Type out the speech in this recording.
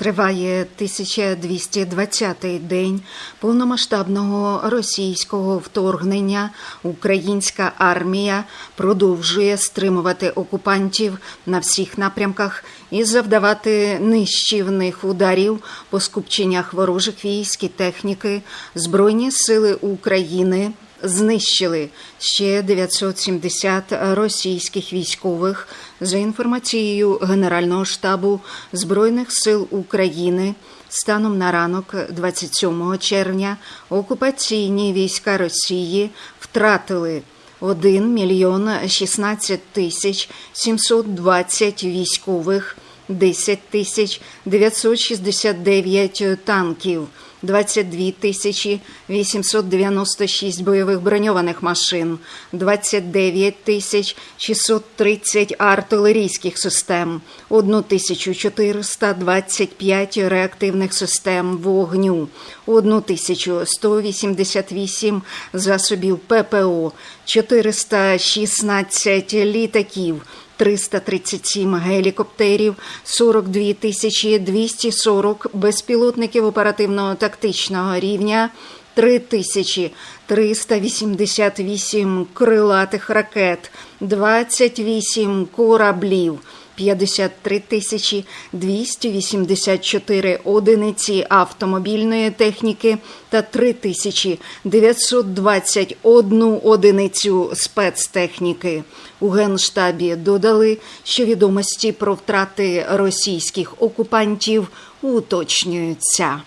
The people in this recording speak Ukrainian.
Триває 1220-й день повномасштабного російського вторгнення. Українська армія продовжує стримувати окупантів на всіх напрямках і завдавати нищівних ударів по скупченнях ворожих військ і техніки. Збройні сили України знищили ще 970 російських військових за інформацією Генерального штабу Збройних сил України. Станом на ранок 27 червня окупаційні війська Росії втратили 1 мільйон 16 тисяч 720 військових, 10 тисяч 969 танків, 22 тисячі 896 бойових броньованих машин, 29 тисяч 630 артилерійських систем, 1425 реактивних систем вогню, 1188 засобів ППО, 416 літаків, 337 гелікоптерів, 42 тисячі 240 безпілотників оперативного тактичного рівня, 3 тисячі 388 крилатих ракет, 28 кораблів, 53 тисячі 284 одиниці автомобільної техніки та 3 тисячі 921 одиницю спецтехніки. У Генштабі додали, що відомості про втрати російських окупантів уточнюються.